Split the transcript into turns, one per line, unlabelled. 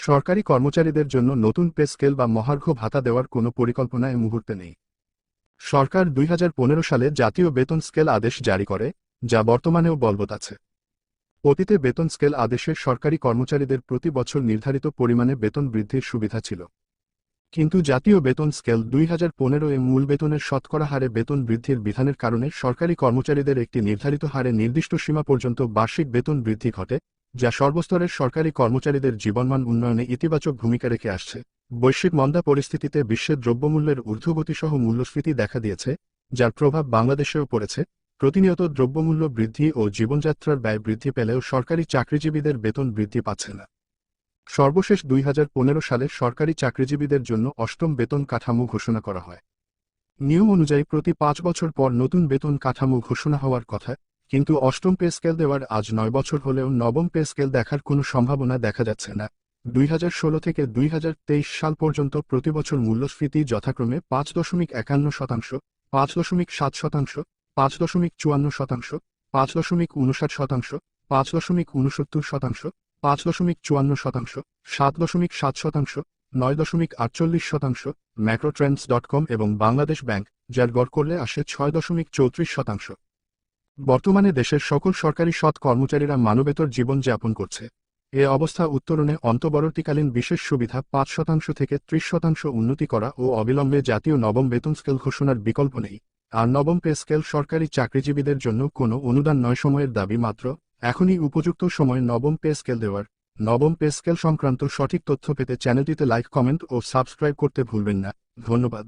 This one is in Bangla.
সরকারি কর্মচারীদের জন্য নতুন পে স্কেল বা মহার্ঘ ভাতা দেওয়ার কোনো পরিকল্পনা এ মুহূর্তে নেই। সরকার দুই হাজার পনেরো সালে জাতীয় বেতন স্কেল আদেশ জারি করে, যা বর্তমানেও বলবৎ আছে। অতীতে বেতন স্কেল আদেশে সরকারি কর্মচারীদের প্রতি বছর নির্ধারিত পরিমাণে বেতন বৃদ্ধির সুবিধা ছিল। কিন্তু জাতীয় বেতন স্কেল দুই হাজার পনেরো এ মূল বেতনের শতকরা হারে বেতন বৃদ্ধির বিধানের কারণে সরকারি কর্মচারীদের একটি নির্ধারিত হারে নির্দিষ্ট সীমা পর্যন্ত বার্ষিক বেতন বৃদ্ধি ঘটে যা সর্বস্তরের সরকারি কর্মচারীদের জীবনমান উন্নয়নে ইতিবাচক ভূমিকা রেখে আসছে। বৈশ্বিক মন্দা পরিস্থিতিতে বিশ্বের দ্রব্যমূল্যের ঊর্ধ্বগতিসহ মূল্যস্ফীতি দেখা দিয়েছে, যার প্রভাব বাংলাদেশেও পড়েছে। প্রতিনিয়ত দ্রব্যমূল্য বৃদ্ধি ও জীবনযাত্রার ব্যয় বৃদ্ধি পেলেও সরকারি চাকরিজীবীদের বেতন বৃদ্ধি পাচ্ছে না। সর্বশেষ দুই হাজার পনেরো সালে সরকারি চাকরিজীবীদের জন্য অষ্টম বেতন কাঠামো ঘোষণা করা হয়। নিয়ম অনুযায়ী প্রতি পাঁচ বছর পর নতুন বেতন কাঠামো ঘোষণা হওয়ার কথা কিন্তু অষ্টম পে স্কেল দেওয়ার আজ নয় বছর হলেও নবম পে স্কেল দেখার কোনো সম্ভাবনা দেখা যাচ্ছে না। দুই হাজার ষোলো থেকে দুই হাজার তেইশ সাল পর্যন্ত প্রতি বছর মূল্যস্ফীতি যথাক্রমে পাঁচ দশমিক একান্ন শতাংশ, পাঁচ দশমিক সাত শতাংশ, পাঁচ দশমিক চুয়ান্ন শতাংশ, পাঁচ দশমিক উনষাট শতাংশ, পাঁচ দশমিক উনসত্তর শতাংশ, পাঁচ দশমিক চুয়ান্ন শতাংশ, সাত দশমিক সাত শতাংশ, নয় দশমিক আটচল্লিশ শতাংশ ম্যাক্রোট্রেন্ডস ডট কম এবং বাংলাদেশ ব্যাংক, যার গড় করলে আসে ছয় দশমিক চৌত্রিশ শতাংশ। বর্তমানে দেশের সকল সরকারি সৎ কর্মচারীরা মানবেতর জীবন যাপন করছে। এ অবস্থা উত্তরণে অন্তবর্তীকালীন বিশেষ সুবিধা পাঁচ শতাংশ থেকে ত্রিশ শতাংশ উন্নতি করা ও অবিলম্বে জাতীয় নবম বেতন স্কেল ঘোষণার বিকল্প নেই। আর নবম পে স্কেল সরকারি চাকরিজীবীদের জন্য কোনো অনুদান নয় সময়ের দাবি মাত্র। এখনই উপযুক্ত সময় নবম পে স্কেল দেওয়ার। নবম পে স্কেল সংক্রান্ত সঠিক তথ্য পেতে চ্যানেলটিতে লাইক, কমেন্ট ও সাবস্ক্রাইব করতে ভুলবেন না। ধন্যবাদ।